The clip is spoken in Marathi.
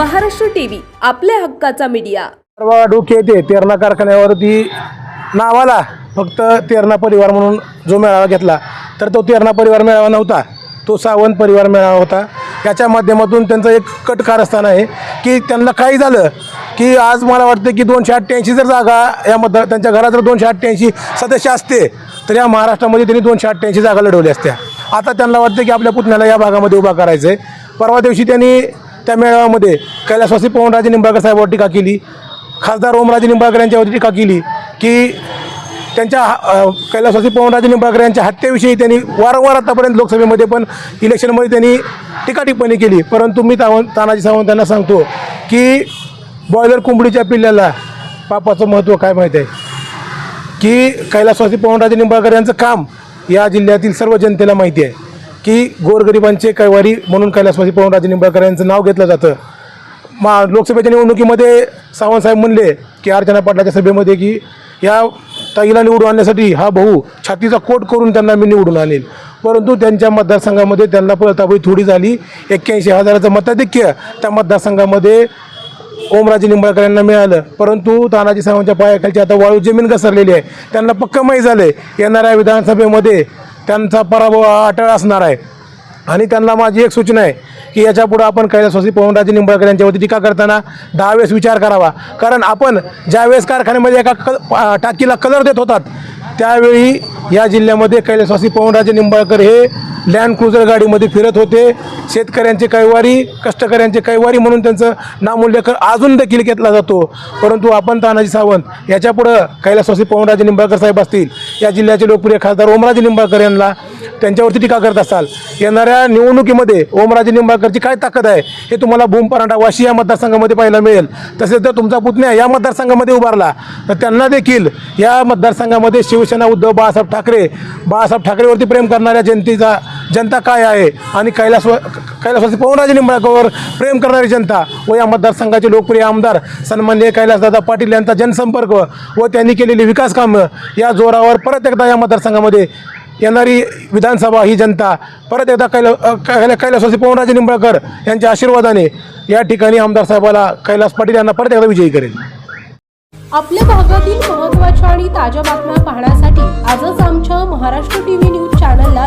महाराष्ट्र टीव्ही आपल्या हक्काचा मीडिया. परवा डोके येते तेरणा कारखान्यावरती नावाला फक्त तेरणा परिवार म्हणून जो मेळावा घेतला तर तो तेरणा परिवार मेळावा नव्हता. तो सावंत परिवार मेळावा होता. याच्या माध्यमातून त्यांचं एक कट कारस्थान आहे की त्यांना काही झालं की आज मला वाटतं की दोनशे अठ्ठ्याऐंशी जर जागा या मतदार त्यांच्या घरात जर दोनशे अठ्ठ्याऐंशी सदस्य असते तर या महाराष्ट्रामध्ये त्यांनी दोनशे अठ्ठ्याऐंशी जागा लढवल्या असत्या. आता त्यांना वाटतं की आपल्या पुतण्याला या भागामध्ये उभा करायचं आहे परवा दिवशी त्यांनी त्या मेळाव्यामध्ये कैलासवासी पवनराजे निंबाळकर साहेबांवर टीका केली. खासदार ओमराजे निंबाळकर यांच्यावरती टीका केली की त्यांच्या कैलासवासी पवनराजे निंबाळकर यांच्या हत्येविषयी त्यांनी वारंवार आतापर्यंत लोकसभेमध्ये पण इलेक्शनमध्ये त्यांनी टीका टिप्पणी केली. परंतु मी तावं तानाजी सावंत यांना सांगतो की बॉयलर कोंबडीच्या पिल्ल्याला पापाचं महत्त्व काय माहीत आहे? की कैलासवासी पवनराजे निंबाळकर यांचं काम या जिल्ह्यातील सर्व जनतेला माहिती आहे. की गोरगरिबांचे कैवारी म्हणून कैलासवासी पवनराजे निंबाळकर यांचं नाव घेतलं जातं. मा लोकसभेच्या निवडणुकीमध्ये सावंतसाहेब म्हणले की अर्चना पाटलाच्या सभेमध्ये की या ताईला निवडून आणण्यासाठी हा भाऊ छातीचा कोट करून त्यांना मी निवडून आणेल. परंतु त्यांच्या मतदारसंघामध्ये त्यांना पळताबळी थोडी झाली. एक्क्याऐंशी हजाराचं मताधिक्य त्या मतदारसंघामध्ये ओमराजे निंबाळकर यांना मिळालं. परंतु तानाजी सावंतच्या पायाखालची आता वाळू जमीन घसरलेली आहे. त्यांना पक्क माहीत झालं आहे येणाऱ्या विधानसभेमध्ये त्यांचा पराभव हा अटळ असणार आहे. आणि त्यांना माझी एक सूचना आहे की याच्यापुढं आपण कैलासवासी पवनराजे निंबाळकर यांच्यावरती टीका करताना दहा वेळेस विचार करावा. कारण आपण ज्यावेळेस कारखान्यामध्ये एका क टाकीला कलर देत होतात त्यावेळी या जिल्ह्यामध्ये कैलासवासी पवनराजे निंबाळकर हे लँड क्रुझर गाडीमध्ये फिरत होते. शेतकऱ्यांचे कैवारी कष्टकऱ्यांचे कैवारी म्हणून त्यांचं नामोल्लेख अजून देखील घेतला जातो. परंतु आपण तानाजी सावंत याच्यापुढं कैलासवासी पवनराजे निंबाळकर साहेब असतील या जिल्ह्याचे लोकप्रिय खासदार ओमराजे निंबाळकर यांना त्यांच्यावरती टीका करत असाल. येणाऱ्या निवडणुकीमध्ये ओमराजे निंबाळकरची काय ताकद आहे हे तुम्हाला भूम वाशी या मतदारसंघामध्ये पाहायला मिळेल. तसेच जर तुमचा पुतण्या या मतदारसंघामध्ये उभारला तर त्यांना देखील या मतदारसंघामध्ये शिवसेना उद्धव बाळासाहेब ठाकरे बाळासाहेब ठाकरेवरती प्रेम करणाऱ्या जनतेचा जनता काय आहे? आणि कैलास कैलासवासी पवनराजे निंबाळकरवर प्रेम करणारी जनता व या मतदारसंघाचे लोकप्रिय आमदार सन्माननीय कैलासदादा पाटील यांचा जनसंपर्क व त्यांनी केलेली विकास कामं या जोरावर परत एकदा या मतदारसंघामध्ये येणारी विधानसभा ही जनता परत एकदा कैला कैला कैलासवासी पवनराजे निंबाळकर यांच्या आशीर्वादाने या ठिकाणी आमदार साहेबाला कैलास पाटील यांना परत एकदा विजयी करेल. आपल्या भागातील महत्त्वाच्या आणि ताज्या बातम्या पाहण्यासाठी आजच आमच्या महाराष्ट्र टीव्ही न्यूज चॅनलला